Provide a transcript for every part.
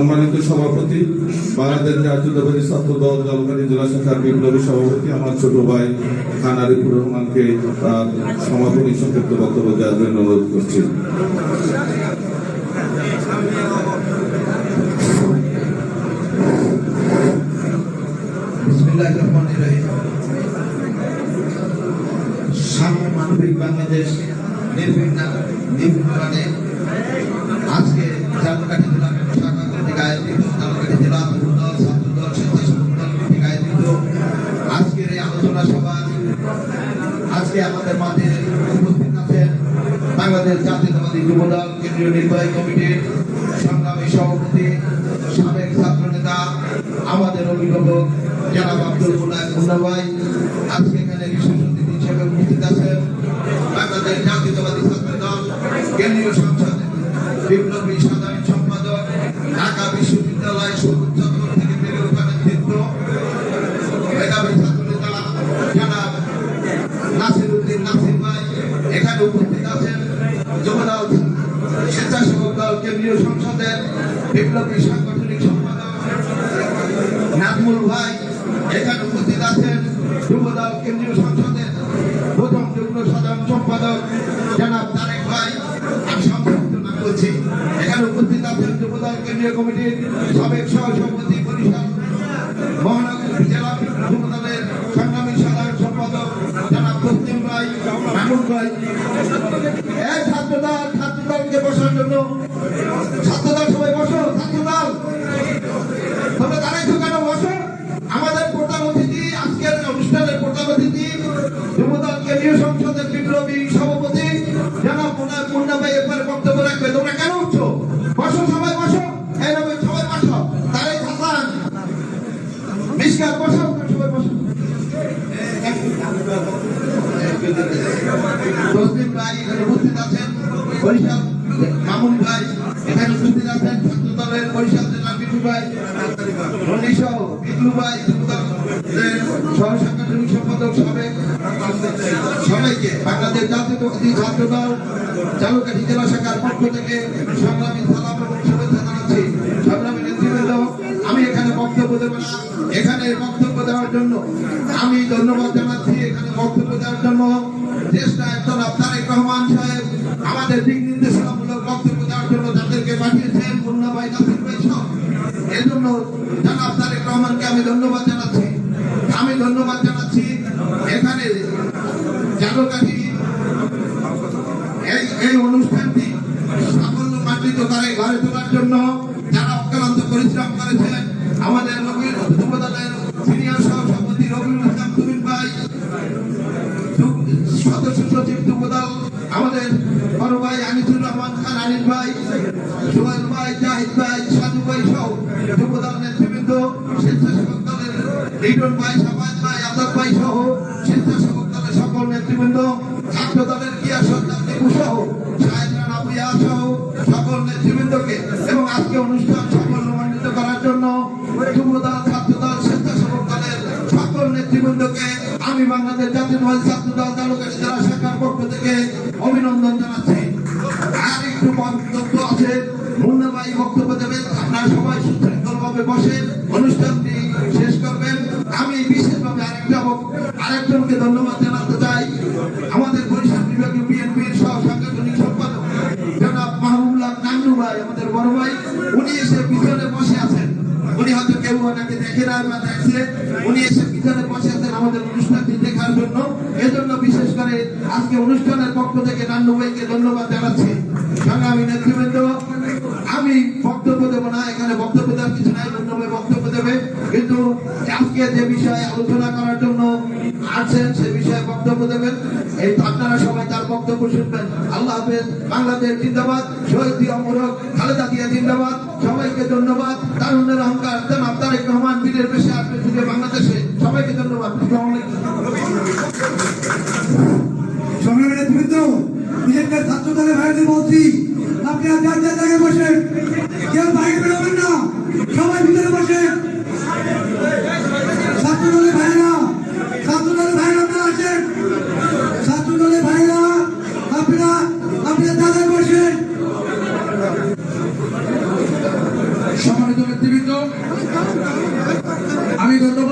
সম্মানিত সভাপতি, বাংলাদেশ জাতীয়তাবাদী ছাত্র দল জলপাইগুড়ি জেলা শাখার বিপ্লবী সভাপতি, আমার ছোট ভাই খান আরিফুর রহমানকে তার সমাপনী সংক্ষিপ্ত বক্তব্য দেওয়ার জন্য অনুরোধ করছি। বাংলাদেশ আজকে যুবদল কেন্দ্রীয় নির্বাহী কমিটির সংগ্রামী সভাপতি, সাবেক ছাত্র নেতা আমাদের অভিভাবক জনাব আব্দুল মুন্না মুন্না ভাই, আজকে এখানে বিশেষ অতিথি হিসেবে উপস্থিত আছেন। বাংলাদেশ জাতীয়তাবাদী ছাত্র দল, কেন্দ্রীয় সংসদ বিপ্লবী বিপ্লবী সাংগঠনিক সম্পাদক নাজমুল ভাই, এখানে উপস্থিত আছেন যুবদল কেন্দ্রীয় সংসদের প্রথম যুগ্ম সাধারণ সম্পাদক জনাব তারেক ভাই। আমি সংক্ষিপ্ত নাম করছি এখানে উপস্থিত আছেন যুবদল কেন্দ্রীয় কমিটির সাবেক সহসভাপতি তোমরা দাঁড়াইছো কেন বসো থেকে সংগ্রামী সালাম এবং শুভেচ্ছা জানাচ্ছি, সংগ্রামী আমি এখানে বক্তব্য দেব এখানে বক্তব্য দেওয়ার জন্য আমি ধন্যবাদ জানাচ্ছি। এখানে বক্তব্য দেওয়ার জন্য তারেক রহমান সাহেব আমাদের দিক নির্দেশনামূলক বক্তব্য দেওয়ার জন্য যাদেরকে পাঠিয়েছেন। মুন্না ভাই, নাসির ভাই সহ এর জন্য জনাব তারেক রহমানকে আমি ধন্যবাদ জানাচ্ছি। আমি ধন্যবাদ জানাচ্ছি। এখানে জাগরকাঠি এই এই অনুষ্ঠানটি মার্জিত করে ঘরে তোলার জন্য। নেতৃবৃন্দকে আমি বাংলাদেশ জাতীয়তাবাদী ছাত্র দল তালুকাটি জেলা শাখার পক্ষ থেকে অভিনন্দন জানাচ্ছি। আর একটু বক্তব্য আছে মুন্নাবাই বক্তব্য দেবেন, আপনারা সবাই সুশৃঙ্খলভাবে বসে অনুষ্ঠানটি শেষ করবেন। আমি বিশেষভাবে আরেকটা আরেকজনকে ধন্যবাদ জানাতে চাই। আমাদের বরিশাল বিভাগীয় বিএনপির সহ সাংগঠনিক সম্পাদক জনাব মাহবুবুল্লাহ নান্নু ভাই, আমাদের বড় ভাই, উনি এসে পিছনে বসে আছেন। উনি হয়তো কেউ ওনাকে দেখে না বা দেখছে, উনি অনুষ্ঠানের পক্ষ থেকে নান্নু ভাইকে ধন্যবাদ জানাচ্ছি। সংগ্রামী নেতৃবৃন্দ, আমি বক্তব্য দেবো না, এখানে বক্তব্য দেওয়ার কিছু নাই নান্নু ভাই বক্তব্য দেবে। কিন্তু আজকে যে বিষয়ে আলোচনা করার জন্য আসছেন, সে বিষয়ে বক্তব্য দেবেন। এই আপনারা সবাই তার বক্তব্য শুনবেন। আল্লাহ হাফেজ, বাংলাদেশ জিন্দাবাদ, শহীদ জিয়া মোরক খালেদা জিয়া জিন্দাবাদ। সবাইকে ধন্যবাদ। তারুণের অহংকার জনাব তারেক রহমান, বীরের পেশে আসবে বাংলাদেশে। সবাইকে ধন্যবাদ। আসসালামু আলাইকুম। সংগ্রামী নেতৃবৃন্দ বিশেষ ছাত্র দলের ভাইদের বলছি আপনারা যার যার জায়গায় বসেন কেউ বাইরে বেরোবেন না, সবাই ভিতরে বসেন ছাত্র দলের ভাইরা ছাত্র দলের ভাইরা আপনারা ছাত্র দলের ভাইরা আপনারা আপনারা জায়গায় বসেন সম্মানিত নেতৃবৃন্দ আমি ধন্যবাদ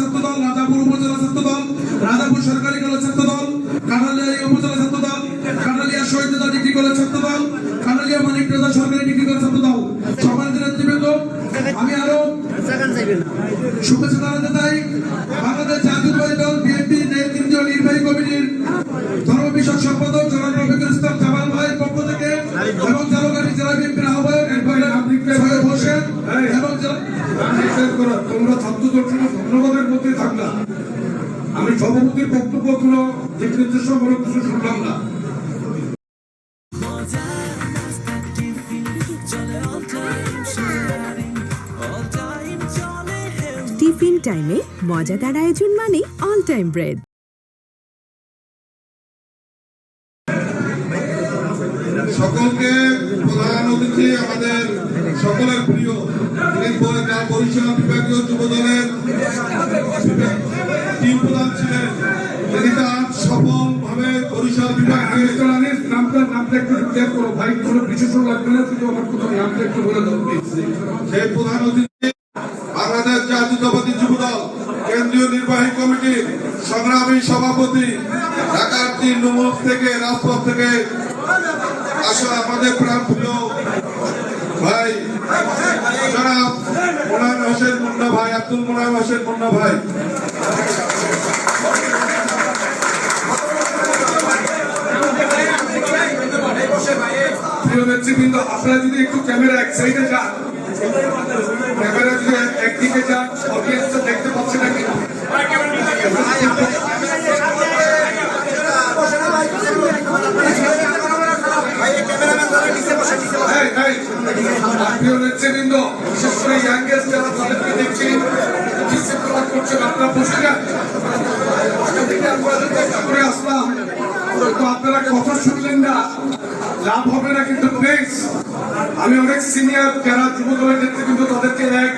ছাত্র দল রাজাপুর উপজেলা ছাত্র রাজাপুর সরকারি কলেজ সভাপতির বক্তব্য কোনো দিক নির্দেশমূলক কিছু শুনলাম না। টিফিন টাইমে মজাদার আয়োজন মানে অল টাইম ব্রেড সকলকে প্রধান অতিথি আমাদের সকলের প্রিয় বরিশাল বিভাগীয় যুব দলের টিম প্রধান ছিলেন তার সফলভাবে বরিশাল বিভাগকে আনিস নামটা নামটা একটু ক্লিয়ার করো, ভাই, কোনো বিশেষ লাগবে না, শুধু আমার কোথাও নামটা একটু বলে দাও সেই প্রধান অতিথি, বাংলাদেশ জাতীয়তাবাদী যুব কেন্দ্রীয় নির্বাহী কমিটির সংগ্রামী সভাপতি, ঢাকার তিন নম্বর থেকে রাজপথ থেকে আসা আমাদের প্রাণ প্রিয় ভাই, জনাব মোনায়েম হোসেন মুন্না ভাই, আব্দুল মোনায়েম হোসেন মুন্না ভাই। প্রিয় নেতৃবৃন্দ আপনারা যদি একটু ক্যামেরা এক সাইডে যান ক্যামেরা যদি একদিকে যান অডিয়েন্স দেখতে পাচ্ছে নাকি এই, এই, আর প্রিয় নেতৃবৃন্দ বিশেষ করে ইয়াংগেস্ট যারা তাদেরকে দেখছি ডিসিপ্লিন করছেন আপনারা বসে যান ওখান থেকে আমরা চেষ্টা করে আসলাম তো আপনারা কথা শুনলেন না লাভ হবে না কিন্তু প্লিজ আমি অনেক সিনিয়র যারা যুব দলের নেতৃবৃন্দ তাদেরকে এক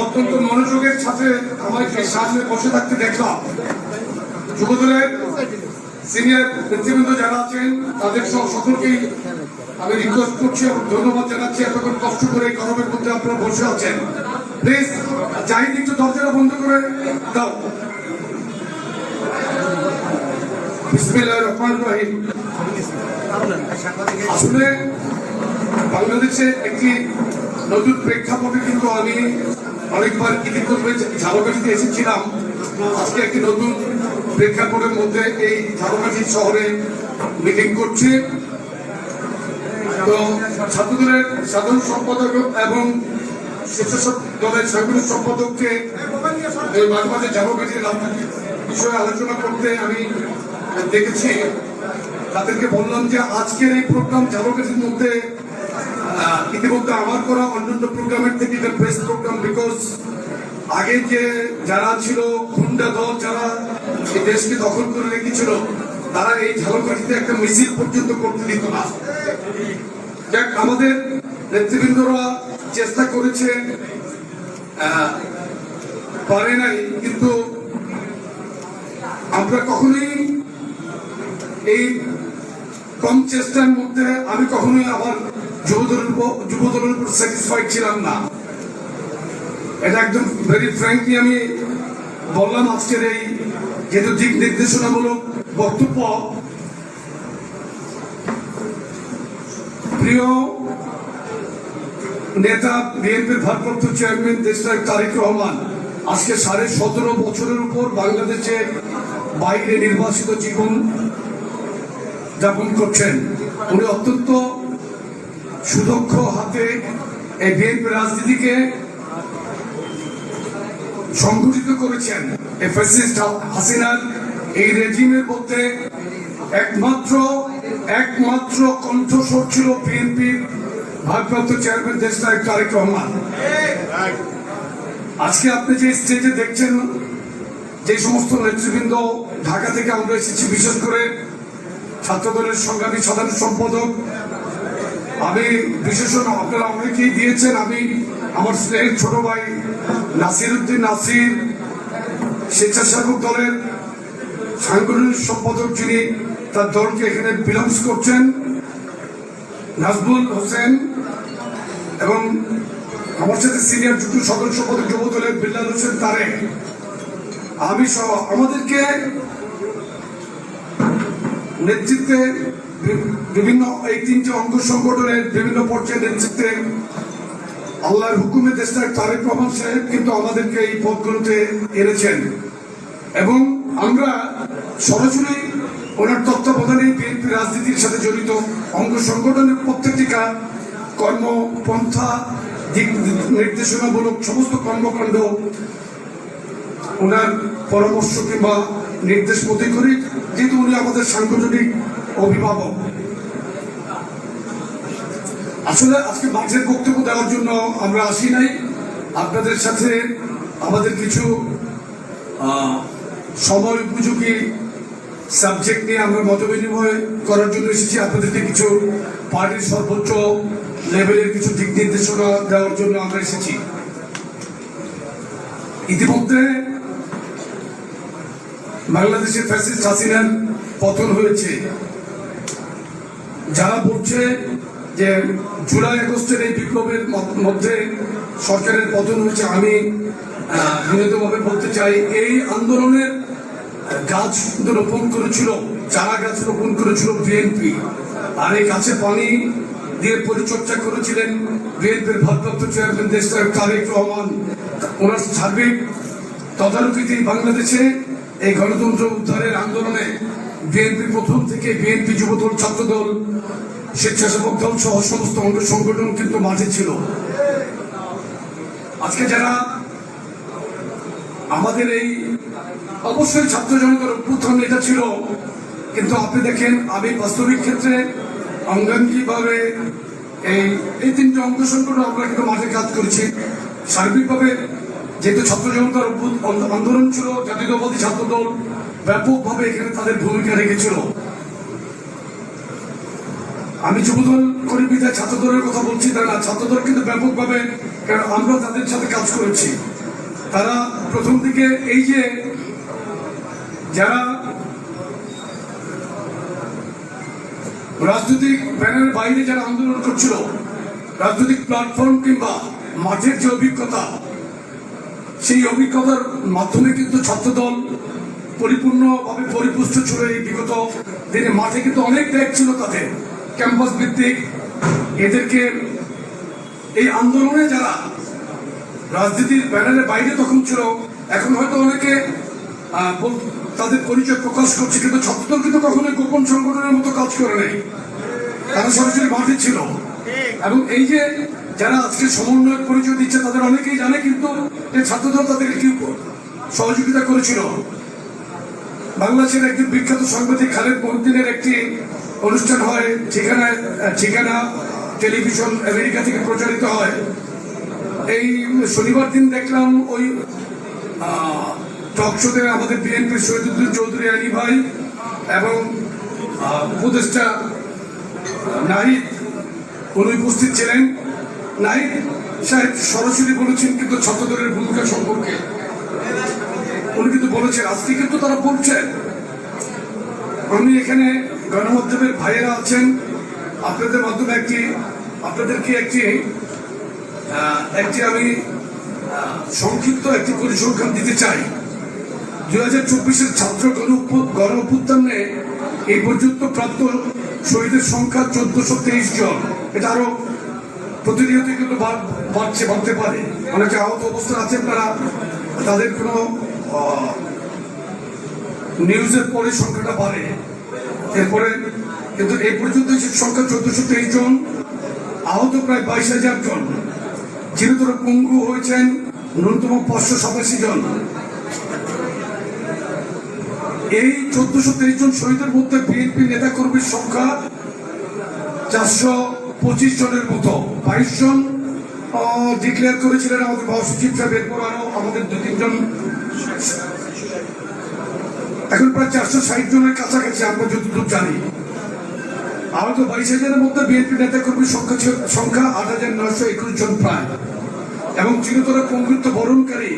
অত্যন্ত মনোযোগের সাথে আমাকে সামনে বসে থাকতে দেখলাম। যুব দলের সিনিয়র নেতৃবৃন্দ যারা আছেন, তাদের সব সকলকেই আমি রিকোয়েস্ট করছি এবং ধন্যবাদ জানাচ্ছি এতক্ষণ কষ্ট করে এই গরমের মধ্যে আপনারা বসে আছেন। প্লিজ জাহিদ একটু দরজাটা বন্ধ করে দাও। আসলে বাংলাদেশে একটি নতুন প্রেক্ষাপটে কিন্তু আমি অনেকবার ইতিপূর্বে ঝালকাঠিতে এসেছিলাম। আজকে একটি নতুন প্রেক্ষাপটের মধ্যে এই ঝালকাঠি শহরে মিটিং করছি। তো ছাত্রদলের সাধারণ সম্পাদক এবং স্বেচ্ছাসেবক দলের সাংগঠনিক সম্পাদককে এই মাঝে মাঝে রাজনীতির বিষয়ে আলোচনা করতে আমি দেখেছি। তাদেরকে বললাম যে আজকের এই প্রোগ্রাম ঝালকাঠির মধ্যে ইতিমধ্যে আমার করা অন্যান্য প্রোগ্রামের থেকে এটা প্রোগ্রাম বিকজ আগে যে যারা ছিল খুন্ডা দল যারা এই দেশকে দখল করে রেখেছিল, তারা এই ঝালকাঠিতে একটা মিছিল পর্যন্ত করতে দিত না। আমাদের নেতৃবৃন্দরা চেষ্টা করেছে পারে নাই, কিন্তু আমরা কখনোই এই কম চেষ্টার মধ্যে আমি কখনোই আমার যুবদলের উপর যুবদলের উপর স্যাটিসফাইড ছিলাম না। এটা একদম ভেরি ফ্র্যাঙ্কলি আমি বললাম আজকের এই যেহেতু দিক নির্দেশনামূলক বক্তব্য, প্রিয় নেতা, বিএনপির ভারপ্রাপ্ত চেয়ারম্যান দেশনায়ক তারেক রহমান, আজকে সাড়ে সতেরো বছরের উপর বাংলাদেশের বাইরে নির্বাসিত জীবন যাপন করছেন। উনি অত্যন্ত সুদক্ষ হাতে এই বিএনপি রাজনীতিকে সংগঠিত করেছেন হাসিনার এই রেজিমের মধ্যে একমাত্র একমাত্র কণ্ঠস্বর ছিল বিএনপির ভারপ্রাপ্ত চেয়ারম্যান দেশ নায়ক তারেক রহমান। আজকে আপনি যে স্টেজে দেখছেন, যে সমস্ত নেতৃবৃন্দ ঢাকা থেকে আমরা এসেছি, বিশেষ করে ছাত্রদলের সংগ্রামী সাধারণ সম্পাদক আমি বিশেষণ আপনারা অনেকেই দিয়েছেন। আমি আমার স্নেহের ছোট ভাই নাসির উদ্দিন নাসির, স্বেচ্ছাসেবক দলের সাংগঠনিক সম্পাদক যিনি তার দলকে এখানে বিলংস করছেন নাজবুল হোসেন এবং আমার সাথে সিনিয়র যুক্ত সদস্য পদক যুব দলের বিল্লাল হোসেন তারেক। আমি সহ আমাদেরকে নেতৃত্বে বিভিন্ন এই তিনটি অঙ্গ সংগঠনের বিভিন্ন পর্যায়ের নেতৃত্বে আল্লাহর হুকুমে দেশটার তারেক রহমান সাহেব কিন্তু আমাদেরকে এই পদগুলোতে এনেছেন। এবং আমরা সরাসরি ওনার তত্ত্বাবধানে বিএনপি রাজনীতির সাথে জড়িত অঙ্গ সংগঠনের প্রত্যেকটি কাজ কর্মপন্থা, দিক নির্দেশনামূলক সমস্ত কর্মকাণ্ড ওনার পরামর্শ কিংবা নির্দেশ মতে করি। যেহেতু উনি আমাদের সাংগঠনিক অভিভাবক। আসলে আজকে মাঝের বক্তব্য দেওয়ার জন্য আমরা আসি নাই। আপনাদের সাথে আমাদের কিছু সময় উপযোগী সাবজেক্ট নিয়ে আমরা মত বিনিময় করার জন্য এসেছি। আপনাদেরকে কিছু পার্টির সর্বোচ্চ লেভেলের কিছু দিক নির্দেশনা দেওয়ার জন্য আমরা এসেছি। ইতিমধ্যে বাংলাদেশের ফ্যাসিস্ট হাসিনার পতন হয়েছে। যারা বলছে যে জুলাই আগস্টের এই বিপ্লবের মধ্যে সরকারের পতন হয়েছে, আমি বিনীতভাবে বলতে চাই, এই আন্দোলনের গাছ রোপণ করেছিল, চারা গাছ রোপণ করেছিল বিএনপি আর এই গাছে পানি দিয়ে পরিচর্যা করেছিলেন বিএনপির ভারপ্রাপ্ত চেয়ারম্যান দেশটার তারেক রহমান। ওনার সার্বিক তদারকিতে বাংলাদেশে এই গণতন্ত্র উদ্ধারের আন্দোলনে বিএনপি প্রথম থেকে বিএনপি যুবদল, ছাত্রদল, স্বেচ্ছাসেবক দল সহ সমস্ত অঙ্গ সংগঠন কিন্তু মাঠে ছিল। আজকে যারা আমাদের এই অবশ্যই ছাত্র জনতার অভ্যুত্থান এটা ছিল, কিন্তু আপনি দেখেন, আমি বাস্তবিক ক্ষেত্রে অঙ্গাঙ্গিভাবে এই এই তিনটে অঙ্গ সংগঠন আমরা কিন্তু মাঠে কাজ করছি। সার্বিকভাবে যেহেতু ছাত্র জনতার আন্দোলন ছিল জাতীয়তাবাদী ছাত্র দল ব্যাপকভাবে এখানে তাদের ভূমিকা রেখেছিল। আমি যুবদল করি বিধায় ছাত্র দলের কথা বলছি তা না ছাত্র দল কিন্তু ব্যাপকভাবে কারণ আমরা তাদের সাথে কাজ করেছি। তারা প্রথম দিকে এই যে যারা রাজনৈতিক ব্যানারের বাইরে যারা আন্দোলন করছিল, রাজনৈতিক প্ল্যাটফর্ম কিংবা মাঠের যে অভিজ্ঞতা সেই অভিজ্ঞতার মাধ্যমে কিন্তু ছাত্রদল পরিপূর্ণভাবে পরিপুষ্ট ছিল এই বিগত দিনে। মাঠে কিন্তু অনেক ব্যাগ ছিল তাদের। ক্যাম্পাস ভিত্তিক এদেরকে এই আন্দোলনে যারা রাজনীতির ব্যানারের বাইরে তখন ছিল, এখন হয়তো অনেকে তাদের পরিচয় প্রকাশ করছে, কিন্তু ছাত্রদল কিন্তু কখনোই গোপন সংগঠনের মতো কাজ করে নাই। তারা সরাসরি মাঠে ছিল। এবং এই যে যারা আজকে সমন্বয়ের পরিচয় দিচ্ছে তাদের অনেকেই জানে কিন্তু যে ছাত্রদল তাদেরকে কি সহযোগিতা করেছিল। বাংলাদেশের একজন বিখ্যাত সাংবাদিক খালেদ মহিউদ্দিনের একটি অনুষ্ঠান হয় ঠিকানা ঠিকানা টেলিভিশন আমেরিকা থেকে প্রচারিত হয়। এই শনিবার দিন দেখলাম ওই টক শোতে আমাদের বিএনপির শহীদুদ্দিন চৌধুরী আলী ভাই এবং উপদেষ্টা নাহিদ, উনি উপস্থিত ছিলেন। নাহিদ সাহেব সরাসরি বলেছেন কিন্তু ছাত্রদলের ভূমিকা সম্পর্কে। উনি কিন্তু বলেছেন, আজকে কিন্তু তারা বলছেন আমি এখানে গণমাধ্যমের ভাইয়েরা আছেন। আপনাদের মাধ্যমে একটি, আপনাদেরকে একটি একটি আমি সংক্ষিপ্ত একটি পরিসংখ্যান দিতে চাই। দুই হাজার চব্বিশের ছাত্র গণ অভ্যুত্থানে এই পর্যন্ত প্রাপ্ত শহীদের সংখ্যা চোদ্দশো তেইশ জন। এটা আরও প্রতিনিয়ত কিন্তু বাড়ছে, বাড়তে পারে। অনেকে আহত অবস্থা আছেন তারা। তাদের কোনো নিউজের পরে সংখ্যাটা বাড়ে। এরপরে কিন্তু এই পর্যন্ত সংখ্যা চোদ্দশো তেইশ জন, আহত প্রায় বাইশ হাজার জন। চিরতর পঙ্গু হয়েছেন ন্যূনতম পাঁচশো সাতাশি জন। এই চোদ্দশো তেইশ জন শহীদের মধ্যে বিএনপি নেতাকর্মীর সংখ্যা চারশো পঁচিশ জনের মতো, বাইশ জন ডিক্লেয়ার করেছিলেন আমাদের মহাসচিব সাহেব এরপর আরও আমাদের দু তিনজন। এখন প্রায় চারশো ষাট জনের কাছাকাছি আমরা যতদূর জানি। আহত বাইশ হাজারের মধ্যে বিএনপি নেতা কর্মীর সংখ্যা সংখ্যা আট হাজার নয়শো একুশ জন প্রায়। এবং চিরতর পঙ্গুত্ব বরণকারী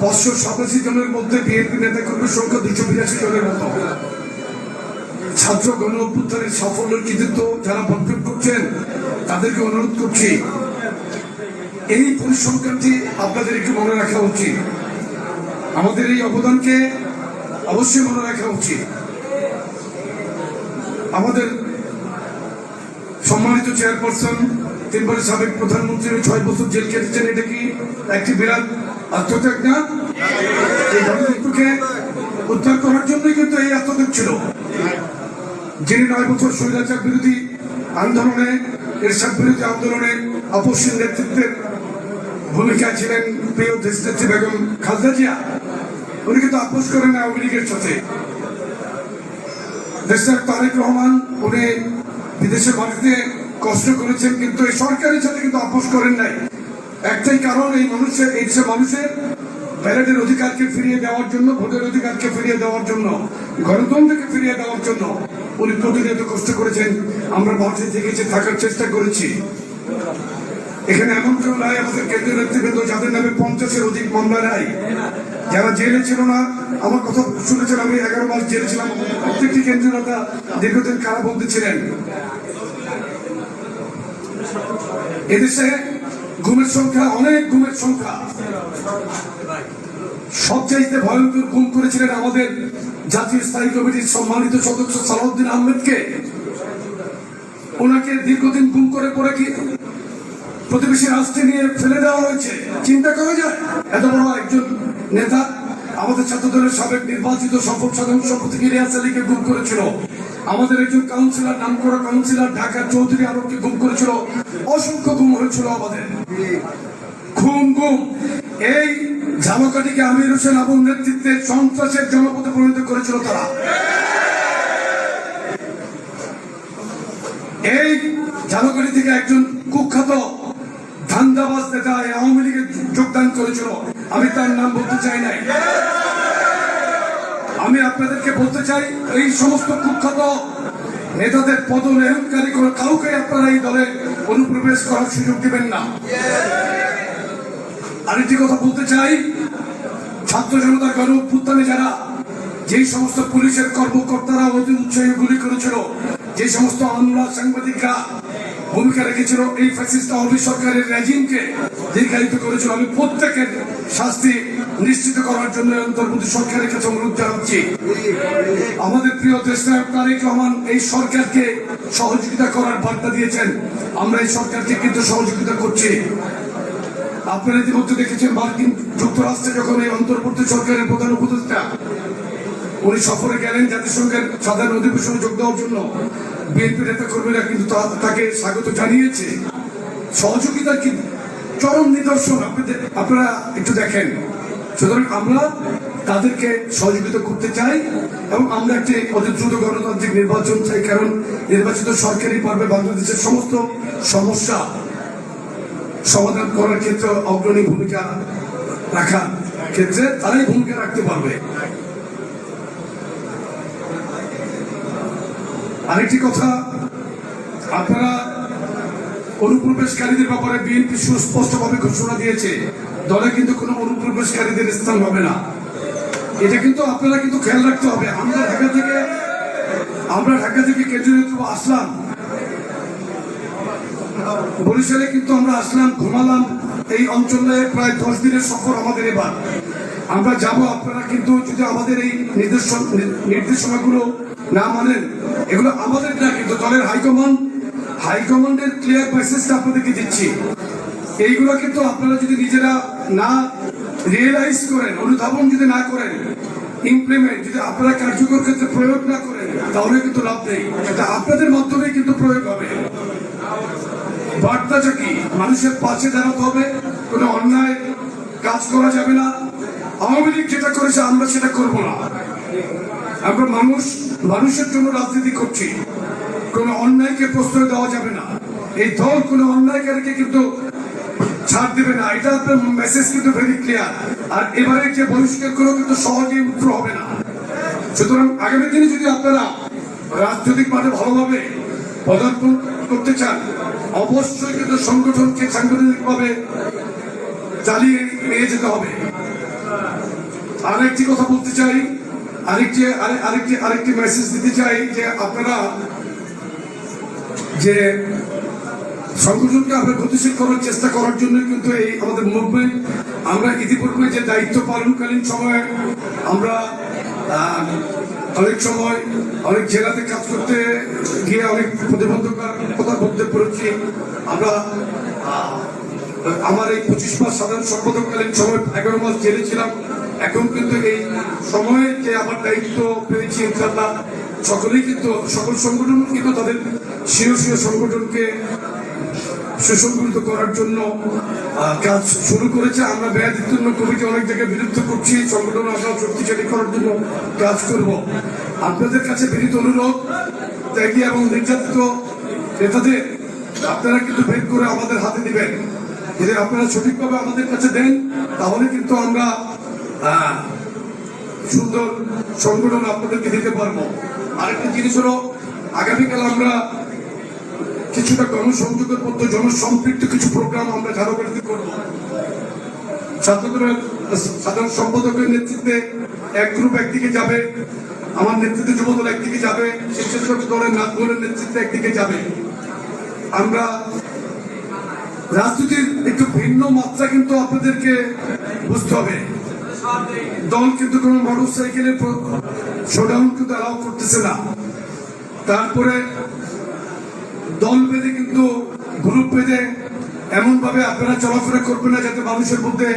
পাঁচশো সাতাশি জনের মধ্যে বিএনপি নেতাকর্মীর সংখ্যা দুশো বিরাশি জনের মতো। ছাত্র গণ অভ্যুত্থানের সাফল্য কৃতিত্ব যারা বক্ষণ করছেন তাদেরকে অনুরোধ করছি, এই পরিসংখ্যানটি আপনাদের একটু মনে রাখা উচিত। আমাদের এই অবদানকে অবশ্যই মনে রাখা উচিত। আমাদের সম্মানিত চেয়ারপারসন, তিনবারের সাবেক প্রধানমন্ত্রী, ছয় বছর জেল কেটেছেন এটা কি একটি বিরাট আত্মত্যাগ না? এই গণতন্ত্রকে উদ্ধার করার জন্যই কিন্তু এই আত্মত্যাগ ছিল। যিনি নয় বছর স্বৈরাচার বিরোধী আন্দোলনে এরশাদ বিরোধী আন্দোলনে অপসীন নেতৃত্বের ভূমিকা ছিলেন প্রিয় দেশনেত্রী বেগম খালেদা জিয়া। উনি কিন্তু আপোষ করেন আওয়ামী লীগের সাথে। দেশের তারেক রহমান, উনি বিদেশে বাড়িতে কষ্ট করেছেন, কিন্তু এই সরকারের সাথে কিন্তু আপোষ করেন নাই। একটাই কারণ, এই মানুষের এই দেশের মানুষের ব্যালেটের অধিকারকে ফিরিয়ে দেওয়ার জন্য, ভোটের অধিকারকে ফিরিয়ে দেওয়ার জন্য, গণতন্ত্রকে ফিরিয়ে দেওয়ার জন্য উনি প্রতিনিয়ত কষ্ট করেছেন। আমরা মাঠে থেকেছি থাকার চেষ্টা করেছি। এখানে এমন কেউ নাই, আমাদের কেন্দ্রীয় নেতৃবৃন্দ, যাদের নামে পঞ্চাশের অধিক মামলা নাই। যারা জেলে ছিল না, আমার কথা শুনেছেন, আমি এগারো মাস জেলে ছিলাম। প্রত্যেকটি কেন্দ্রীয় নেতা দীর্ঘদিন কারাবন্দী ছিলেন। এদেশে গুমের সংখ্যা, অনেক গুমের সংখ্যা। সবচাইতে ভয়ঙ্কর গুম করেছিলেন আমাদের জাতীয় স্থায়ী কমিটির সম্মানিত সদস্য সালাউদ্দিন আহমেদকে। ওনাকে দীর্ঘদিন গুম করে পরে কি প্রতিবেশী রাষ্ট্রে নিয়ে ফেলে দেওয়া হয়েছে? চিন্তা করা যায়? এত বড় একজন নেতা আমাদের ছাত্র দলের সাবেক নির্বাচিত সফল সাধারণ সম্পাদক ইলিয়াস আলীকে গুম করেছিল। আমাদের একজন কাউন্সিলর নাম করা কাউন্সিলর ঢাকার চৌধুরী আলমকে গুম করেছিল। অসংখ্য গুম হয়েছিল আমাদের। খুন গুম এই ঝালকাঠিকে আমির হোসেন আবুর নেতৃত্বে সন্ত্রাসের জনপদে পরিণত করেছিল তারা। এই ঝালকাঠি থেকে একজন কুখ্যাত ধান্দাবাজ নেতা আওয়ামী লীগে যোগদান করেছিল। আমি তার নাম বলতে চাই নাই। আমি আপনাদেরকে বলতে চাই, এই সমস্ত কুখ্যাত নেতাদের পদলেহনকারী করে কাউকে আপনারা এই দলে অনুপ্রবেশ করার সুযোগ দিবেন না। আরেকটি কথা বলতে চাই, ছাত্র জনতা গণ অভ্যুত্থানে যারা যেই সমস্ত পুলিশের কর্মকর্তারা অতি উৎসাহী গুলি করেছিল যে সমস্ত আমরা সাংবাদিকরা ভূমিকা রেখেছিল, এই ফ্যাসিস্ট আওয়ামী সরকারের রেজিমকে দীর্ঘায়িত করেছিল। আমি প্রত্যেকের শাস্তি নিশ্চিত করার জন্য অন্তর্বর্তী সরকারের কাছে অনুরোধ জানাচ্ছি। আমাদের প্রিয় দেশ নায়ক তারেক রহমান এই সরকারকে সহযোগিতা করার বার্তা দিয়েছেন। আমরা এই সরকারকে কিন্তু সহযোগিতা করছি। আপনারা ইতিমধ্যে দেখেছেন মার্কিন যুক্তরাষ্ট্রে যখন এই অন্তর্বর্তী সরকারের প্রধান উপদেষ্টা, উনি সফরে গেলেন জাতিসংঘের সাধারণ অধিবেশনে যোগ দেওয়ার জন্য। বিএনপি নেতা কর্মীরা কিন্তু তাকে স্বাগত জানিয়েছে। সহযোগিতার কি? চরম নিদর্শন। আপনাদের, আপনারা একটু দেখেন। সুতরাং আমরা তাদেরকে সহযোগিতা করতে চাই এবং আমরা একটি অতি দ্রুত গণতান্ত্রিক নির্বাচন চাই, কারণ নির্বাচিত সরকারি পারবে বাংলাদেশের সমস্ত সমস্যা। সমাধান করার ক্ষেত্রে অগ্রণী ভূমিকা রাখার ক্ষেত্রে তারাই ভূমিকা রাখতে পারবে। আরেকটি কথা, আপনারা অনুপ্রবেশকারীদের ব্যাপারে বিএনপি সুস্পষ্টভাবে ঘোষণা দিয়েছে, দলে কিন্তু কোনো অনুপ্রবেশকারীদের স্থান হবে না। এটা কিন্তু আপনারা কিন্তু খেয়াল রাখতে হবে। আমরা ঢাকা থেকে আমরা ঢাকা থেকে কেন্দ্রীয় আসলাম। বরিশালে কিন্তু আমরা আসলাম, ঘুমালাম। এই অঞ্চলে প্রায় দশ দিনের সফর আমাদের এবার। আমরা যাব, আপনারা কিন্তু যদি আমাদের এই নির্দেশন নির্দেশনাগুলো না মানেন, এগুলো আমাদের না, কিন্তু দলের হাইকমান্ড হাইকমান্ডের ক্লিয়ার মেসেজটা আপনাদেরকে দিচ্ছি। এইগুলো কিন্তু আপনারা যদি নিজেরা না রিয়েলাইজ করেন, অনুধাবন যদি না করেন ইমপ্লিমেন্ট যদি আপনারা কার্যকর ক্ষেত্রে প্রয়োগ না করেন, তাহলে কিন্তু লাভ নেই। আপনাদের মাধ্যমে কিন্তু প্রয়োগ হবে। বার্তাটা কি? মানুষের পাশে দাঁড়াতে হবে, কোনো অন্যায় কাজ করা যাবে না। আওয়ামী লীগ যেটা করেছে, আমরা সেটা করব না। আমরা মানুষ, মানুষের জন্য রাজনীতি করছি। কোনো অন্যায়কে প্রশ্রয় দেওয়া যাবে না। এই দল কোনো অন্যায়কারীকে কিন্তু ছাড় দেবে না। এটা আপনার মেসেজ কিন্তু ভেরি ক্লিয়ার আর এবারে যে বহিষ্কার করে কিন্তু সহজেই উত্তর হবে না। সুতরাং আগামী দিনে যদি আপনারা রাজনৈতিক মাঠে ভালোভাবে পদার্পণ করতে চান অবশ্যই কিন্তু সংগঠনকে সাংগঠনিকভাবে চালিয়ে নিয়ে যেতে হবে। আরেকটি কথা বলতে চাই, আরেকটি আরেকটি আরেকটি মেসেজ দিতে চাই যে আপনারা যে সংগঠনকে আমরা গতিশীল করার চেষ্টা করার জন্য কিন্তু এই আমাদের মুভমেন্ট আমরা ইতিপূর্বে যে দায়িত্ব পালনকালীন সময়ে আমরা অনেক সময় অনেক জেলাতে কাজ করতে গিয়ে অনেক প্রতিবন্ধকতার কথা বলতে পেরেছি আমরা আমার এই পঁচিশ মাস সাধারণ সম্পাদককালীন সময় এগারো মাস জেলে ছিলাম। এখন কিন্তু এই সময়ে যে আমার দায়িত্ব পেয়েছি ইনশাল্লাহ সকলেই কিন্তু, সকল সংগঠন কিন্তু তাদের স্বীয় সংগঠনকে সুসংগঠিত করার জন্য কাজ শুরু করেছে। আমরা ব্যয়াদিত্য কমিটি অনেক জায়গায় বিরুদ্ধ করছি। সংগঠন আমরা শক্তিশালী করার জন্য কাজ করব। আপনাদের কাছে বিনীত অনুরোধ, ত্যাগী এবং নির্যাতিত নেতাদের, আপনারা কিন্তু বের করে আমাদের হাতে দিবেন। যদি আপনারা সঠিকভাবে আমাদের কাছে দেন, তাহলে কিন্তু আমরা সুন্দর সংগঠন আপনাদেরকে দিতে পারব। আরেকটা জিনিস হলো, আগামীকাল আমরা কিছুটা গণসংযোগের মধ্যে জনসম্পৃক্ত কিছু প্রোগ্রাম আমরা ঝাড়খণ্ডে করব। ছাত্রদের সাধারণ সম্পাদকের নেতৃত্বে এক গ্রুপ একদিকে যাবে, আমার নেতৃত্বে যুবদল একদিকে যাবে, স্বেচ্ছাসেবক দলের নাথগুলের নেতৃত্বে একদিকে যাবে। আমরা রাজনীতির একটু ভিন্ন মাত্রা কিন্তু আপনাদেরকে বুঝতে হবে। দল কিন্তু কোনো মোটর সাইকেলের শোডাউন কিন্তু অ্যালাউ করতেছে না। তারপরে দল বেঁধে কিন্তু গ্রুপ বেঁধে এমন ভাবে আপনারা চলাফেরা করবেন না যাতে মানুষের মধ্যে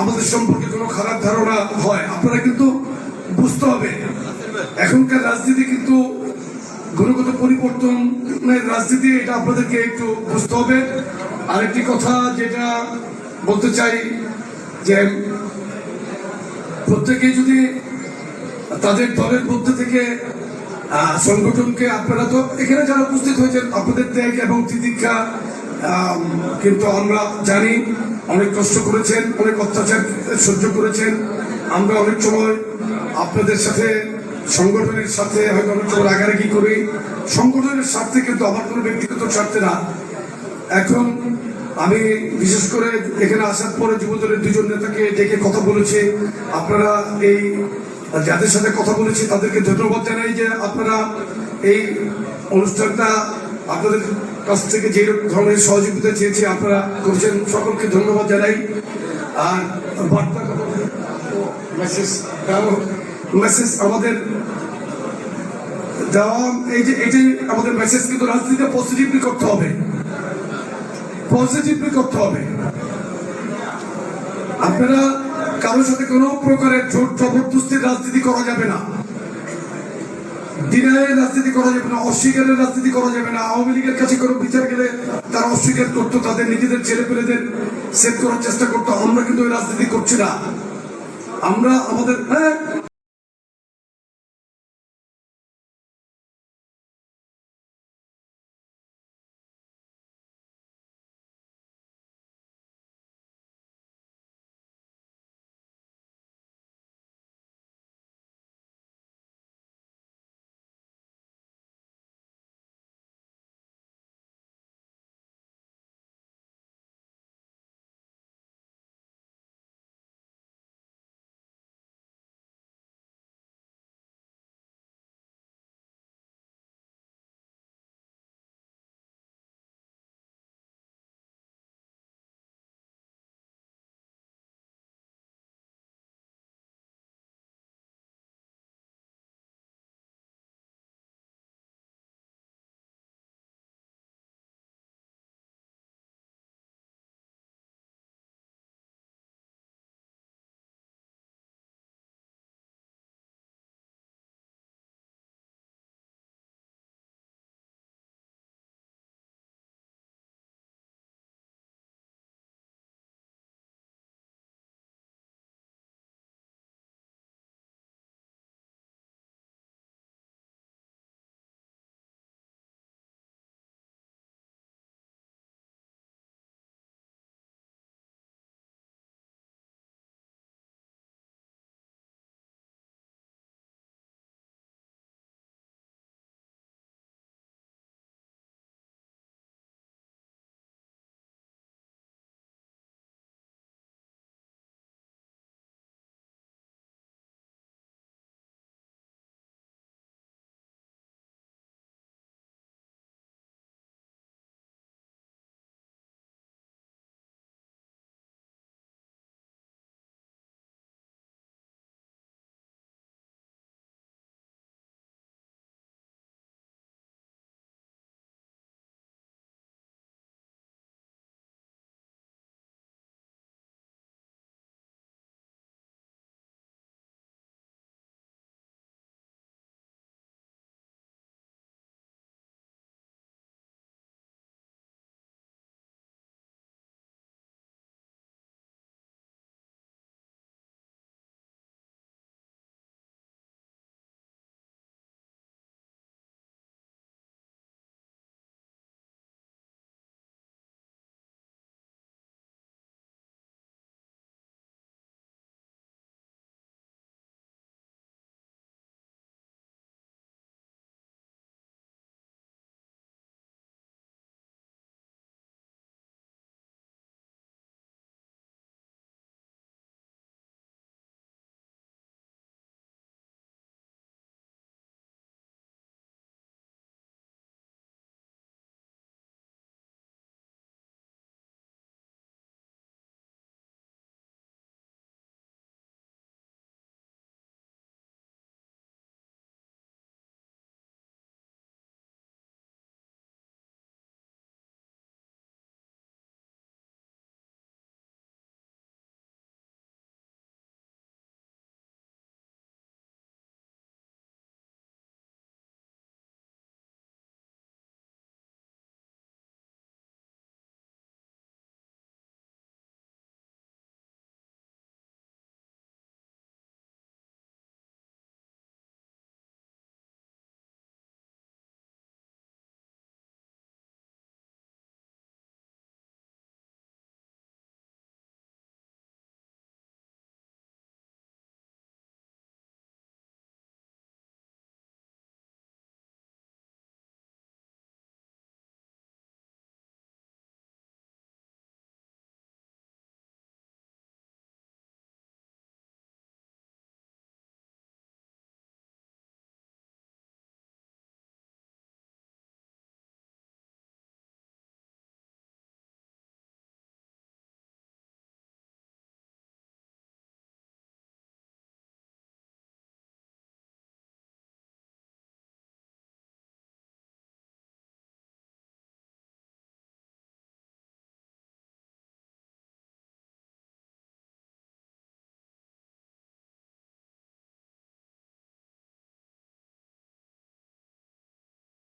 আমাদের সম্পর্কে কোনো খারাপ ধারণা হয়। আপনারা কিন্তু বুঝতে হবে, এখনকার রাজনীতি কিন্তু গুণগত পরিবর্তনের রাজনীতি, এটা আপনাদেরকে একটু বুঝতে হবে। আরেকটি কথা যেটা বলতে চাই, যে প্রত্যেকে যদি তাদের দলের মধ্যে থেকে সংগঠনকে আপনারা তো এখানে যারা উপস্থিত হয়েছেন আপনাদের ত্যাগ এবং তিতিক্ষা কিন্তু আমরা জানি অনেক কষ্ট করেছেন, অনেক অত্যাচার সহ্য করেছেন। আমরা অনেক সময় আপনাদের সাথে, সংগঠনের সাথে, হয়তো অনেক সময় রাগারাগি করি। সংগঠনের স্বার্থে কিন্তু আমার কোনো ব্যক্তিগত স্বার্থে না। এখন আমি বিশেষ করে এখানে আসার পরে যুবদলের দুজন নেতাকে ডেকে কথা বলেছি। আপনারা এই যাদের সাথে কথা বলেছি তাদেরকে ধন্যবাদ জানাই যে আপনারা এই অনুষ্ঠানটা আপনাদের কাছ থেকে যে ধরনের সহযোগিতা চেয়েছি আপনারা করছেন, সকলকে ধন্যবাদ জানাই। আর বার্তা মেসেজ মেসেজ আমাদের দেওয়া, এই যে যে আমাদের মেসেজ কিন্তু রাজনীতিতে পজিটিভলি করতে হবে। পজিটিভলি করতে হবে। আপনারা কারোর সাথে কোনো প্রকারের জোর জবরদস্তির রাজনীতি করা যাবে না। ডিনারের রাজনীতি করা যাবে না, অস্বীকারের রাজনীতি করা যাবে না। আওয়ামী লীগের কাছে কোনো বিচার গেলে তারা অস্বীকার করতো তাদের নিজেদের ছেলে পেলেদের সেভ করার চেষ্টা করতো আমরা কিন্তু ওই রাজনীতি করছি না। আমরা আমাদের হ্যাঁ